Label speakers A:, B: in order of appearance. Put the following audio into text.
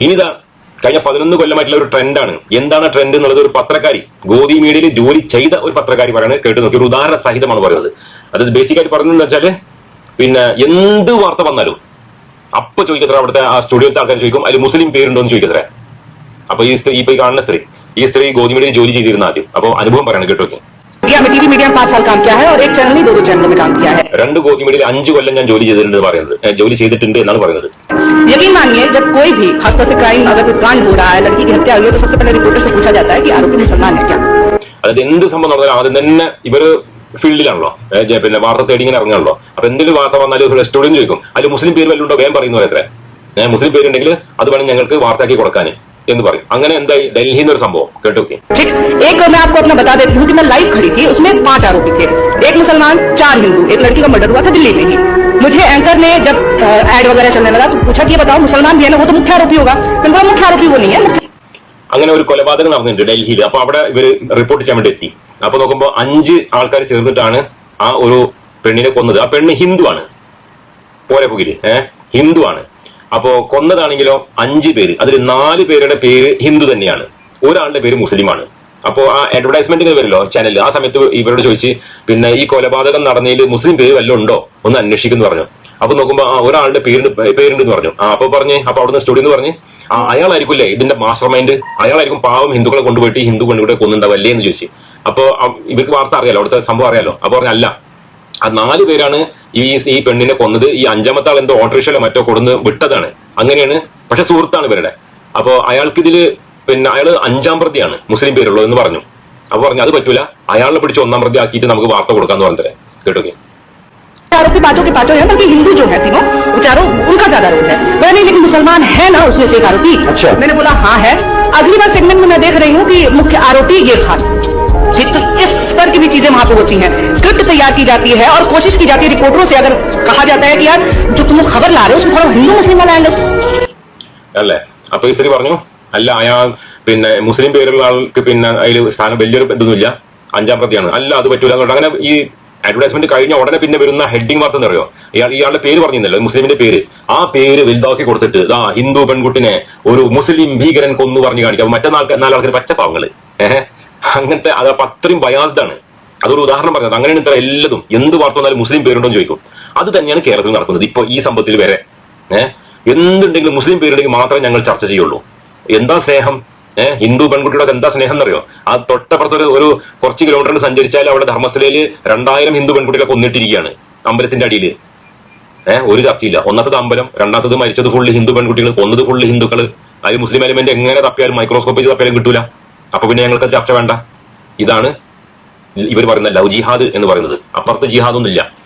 A: ഇനിതാ കഴിഞ്ഞ പതിനൊന്ന് കൊല്ലമായിട്ടുള്ള ഒരു ട്രെൻഡാണ് എന്താണ് ട്രെൻഡ് എന്നുള്ളത് ഒരു പത്രക്കാരി ഗോദി മീഡിയയിൽ ജോലി ചെയ്ത ഒരു പത്രക്കാരി പറയുന്നത് കേട്ട് നോക്കി ഒരു ഉദാഹരണ സഹിതമാണ് പറയുന്നത് അത് ബേസിക് ആയിട്ട് പറയുന്നത് വെച്ചാല് പിന്നെ എന്ത് വാർത്ത വന്നാലും അപ്പൊ ചോദിക്കത്ര അവിടുത്തെ ആ സ്റ്റുഡിയോത്തെ ആൾക്കാർ ചോദിക്കും അതിൽ മുസ്ലിം പേരുണ്ടോ എന്ന് ചോദിക്കത്രേ അപ്പൊ ഈ സ്ത്രീ ഇപ്പൊ ഈ കാണുന്ന സ്ത്രീ ഈ സ്ത്രീ ഗോദി മീഡിയയിൽ ജോലി ചെയ്തിരുന്ന ആദ്യം അപ്പൊ അനുഭവം പറയണം കേട്ടോ നോക്കി
B: मीडिया में टीवी मीडिया में पांच साल काम किया है और एक चैनल नहीं दो दो चैनलों में काम किया है
A: രണ്ട് ഗോദി മീഡിയയിൽ അഞ്ചു കൊല്ലം ഞാൻ ജോലി ചെയ്തിട്ടുണ്ട് എന്ന് പറയുന്നത് ഏ, ജോലി ചെയ്തിട്ടുണ്ട് എന്നാണ് പറയുന്നത്
B: यकीन मानिए जब कोई भी खासतौर से क्राइम अगर कोई कांड हो रहा है लड़की की हत्या हुई है तो सबसे पहले रिपोर्टर से पूछा जाता है कि आरोपी मुसलमान है क्या
A: അതായത് എന്ത് സംഭവം നടന്നാലും ആദ്യം തന്നെ ഇവര് ഫീൽഡിലാണല്ലോ ഏ, ജെ- പിന്നെ വാർത്ത തേടി ഇങ്ങനെ ഇറങ്ങാണല്ലോ അപ്പൊ എന്തെങ്കിലും വാർത്ത വന്നാലും സ്റ്റുഡിയോ ചോദിക്കും അതിൽ മുസ്ലിം പേര് വല്ലതും ഉണ്ടോ വേഗം പറയുന്നു എത്ര ഏഹ് മുസ്ലിം പേരുണ്ടെങ്കിൽ അത് വേണം ഞങ്ങൾക്ക് വാർത്തയാക്കി കൊടുക്കാൻ എന്ന് പറയും അങ്ങനെ എന്തായി ഡൽഹിയിൽ നിന്ന് ഒരു സംഭവം കേട്ടോക്കെ
B: ठीक एक मैं आपको अपना बता देती हूँ कि मैं लाइव खड़ी थी उसमें पांच आरोपी थे एक मुसलमान चार हिंदू एक लड़की का मर्डर हुआ था दिल्ली में ही मुझे एंकर ने जब एड वगैरह चलने लगा तो पूछा कि ये बताओ मुसलमान भी है ना वो तो मुख्य आरोपी होगा मैंने बोला मुख्य आरोपी वो नहीं है मुख्य
A: അങ്ങനെ ഒരു കൊലപാതകം നടന്നിട്ടുണ്ട് ഡൽഹിയിൽ അപ്പൊ അവിടെ ഇവര് റിപ്പോർട്ട് ചെയ്യാൻ വേണ്ടി എത്തി അപ്പൊ നോക്കുമ്പോ അഞ്ച് ആൾക്കാർ ചേർന്നിട്ടാണ് ആ ഒരു പെണ്ണിനെ കൊന്നത് ആ പെണ്ണ് ഹിന്ദു ആണ് പോരെ പുകില് ഏഹ് ഹിന്ദു ആണ് അപ്പോ കൊന്നതാണെങ്കിലോ അഞ്ച് പേര്. അതിൽ നാല് പേരുടെ പേര് ഹിന്ദു തന്നെയാണ്. ഒരാളുടെ പേര് മുസ്ലിമാണ്. അപ്പോ ആ അഡ്വർടൈസ്മെന്റ് വരുമല്ലോ ചാനൽ ആ സമയത്ത് ഇവരോട് ചോദിച്ച് പിന്നെ ഈ കൊലപാതകം നടന്നതിൽ മുസ്ലിം പേര് വല്ലതും ഉണ്ടോ? ഒന്ന് അന്വേഷിക്കുന്നു പറഞ്ഞു. അപ്പൊ നോക്കുമ്പോ ആ ഒരാളുടെ പേര് പേരുണ്ടെന്ന് പറഞ്ഞു. ആ അപ്പൊ പറഞ്ഞ് അപ്പൊ അവിടുന്ന് സ്റ്റുഡിയോ എന്ന് പറഞ്ഞ് ആ അയാളായിരിക്കില്ലേ ഇതിന്റെ മാസ്റ്റർ മൈൻഡ് അയാളായിരിക്കും പാവം ഹിന്ദുക്കളെ കൊണ്ടുപോയിട്ട് ഹിന്ദു കൊണ്ടുകൂടെ കൊന്നുണ്ടാവല്ലേ എന്ന് ചോദിച്ചു. അപ്പൊ ഇവർക്ക് വാർത്ത അറിയാലോ അവിടുത്തെ സംഭവം അറിയാലോ? അപ്പൊ പറഞ്ഞ അല്ല. ആ നാല് പേരാണ് ഈ ഈ പെണ്ണിനെ കൊന്നത് ഈ അഞ്ചാമത്തെ ആൾ എന്തോ ഓട്ടോറിക്ഷയിലോ മറ്റോ കൊടുന്ന് വിട്ടതാണ് അങ്ങനെയാണ് പക്ഷെ സുഹൃത്താണ് ഇവരുടെ അപ്പോ അയാൾക്ക് ഇതില് പിന്നെ അയാള് അഞ്ചാം പ്രതിയാണ് മുസ്ലിം പേരുള്ളൂ എന്ന് പറഞ്ഞു അപ്പൊ പറഞ്ഞു അത് പറ്റൂല അയാളെ പിടിച്ച് ഒന്നാം പ്രതി ആക്കിയിട്ട് നമുക്ക് വാർത്ത കൊടുക്കാന്ന് പറഞ്ഞേ കേട്ടോ
B: आरोपी पांचों के पांचों है बल्कि हिंदू जो है तीनों वो चारों उनका ज्यादा रोल है मैंने नहीं लेकिन मुसलमान है ना उसमें से एक आरोपी
C: अच्छा।
B: मैंने बोला हाँ है अगली बार सेगमेंट में मैं देख रही हूँ कि मुख्य आरोपी ये था ठीक तो इस स्तर की भी चीजें वहां पे होती हैं स्क्रिप्ट तैयार की जाती है और कोशिश की जाती है रिपोर्टरों से अगर कहा जाता है कि यार जो तुम खबर ला रहे हो उसमें थोड़ा हिंदू मुस्लिम वाला एंगल
A: അല്ലേ അപ്പൊ ഈ സ്ത്രീ പറഞ്ഞു അല്ല അയാൾ പിന്നെ മുസ്ലിം പേരുള്ള ആൾക്ക് പിന്നെ അതിൽ സ്ഥാനം വലിയൊരു ഇതൊന്നുമില്ല അഞ്ചാം പ്രതിയാണ് അല്ല അത് പറ്റൂല എന്ന് പറഞ്ഞിട്ട് അങ്ങനെ ഈ അഡ്വർടൈസ്മെന്റ് കഴിഞ്ഞ ഉടനെ പിന്നെ വരുന്ന ഹെഡിങ് വാർത്ത എന്നറിയോ ഇയാൾ ഇയാളുടെ പേര് പറഞ്ഞിരുന്നല്ലോ മുസ്ലിമിന്റെ പേര് ആ പേര് വലുതാക്കി കൊടുത്തിട്ട് ആ ഹിന്ദു പെൺകുട്ടിനെ ഒരു മുസ്ലിം ഭീകരൻ കൊന്നു പറഞ്ഞു കാണിക്കാം അപ്പൊ മറ്റേ നാൾക്ക് നാലാൾക്കാർ പച്ചപ്പാവങ്ങള് ഏഹ് അങ്ങനത്തെ അത് അപ്പൊ അത്രയും ബയാസ്ഡ് ആണ് അതൊരു ഉദാഹരണം പറഞ്ഞത് അങ്ങനെയാണ് ഇത്ര എല്ലതും. എന്ത് വാർത്ത വന്നാലും മുസ്ലിം പേരുണ്ടോ എന്ന് ചോദിക്കും. അത് തന്നെയാണ് കേരളത്തിൽ നടക്കുന്നത്. ഇപ്പൊ ഈ സംഭവത്തിൽ വരെ ഏഹ് എന്തുണ്ടെങ്കിലും മുസ്ലിം പേരുണ്ടെങ്കിൽ മാത്രമേ ഞങ്ങൾ ചർച്ച ചെയ്യുള്ളൂ. എന്താ സ്നേഹം? ഏഹ് ഹിന്ദു പെൺകുട്ടിയുടെ എന്താ സ്നേഹം എന്നറിയോ? ആ തൊട്ടപ്പുറത്ത് ഒരു കുറച്ച് കിലോമീറ്റർ സഞ്ചരിച്ചാൽ അവിടെ ധർമ്മസ്ഥലയിൽ രണ്ടായിരം ഹിന്ദു പെൺകുട്ടികളെ കൊന്നിട്ടിരിക്കുകയാണ് അമ്പലത്തിന്റെ അടിയിൽ. ഏഹ് ഒരു ചർച്ചയില്ല. ഒന്നാമത്തത് അമ്പലം രണ്ടാമത്തത് മരിച്ചത് ഫുള്ള് ഹിന്ദു പെൺകുട്ടികൾ കൊന്നത് ഫുള്ള് ഹിന്ദുക്കൾ അതിൽ മുസ്ലിം എലിമെന്റ് എങ്ങനെ തപ്പിയാലും മൈക്രോസ്കോപ്പ് വെച്ച് തപ്പിയാലും കിട്ടൂല. അപ്പൊ പിന്നെ ഞങ്ങൾക്ക് ചർച്ച വേണ്ട. ഇതാണ് ഇവർ പറയുന്ന ലവ് ജിഹാദ് എന്ന് പറയുന്നത്. അപ്പുറത്ത് ജിഹാദ് ഒന്നുമില്ല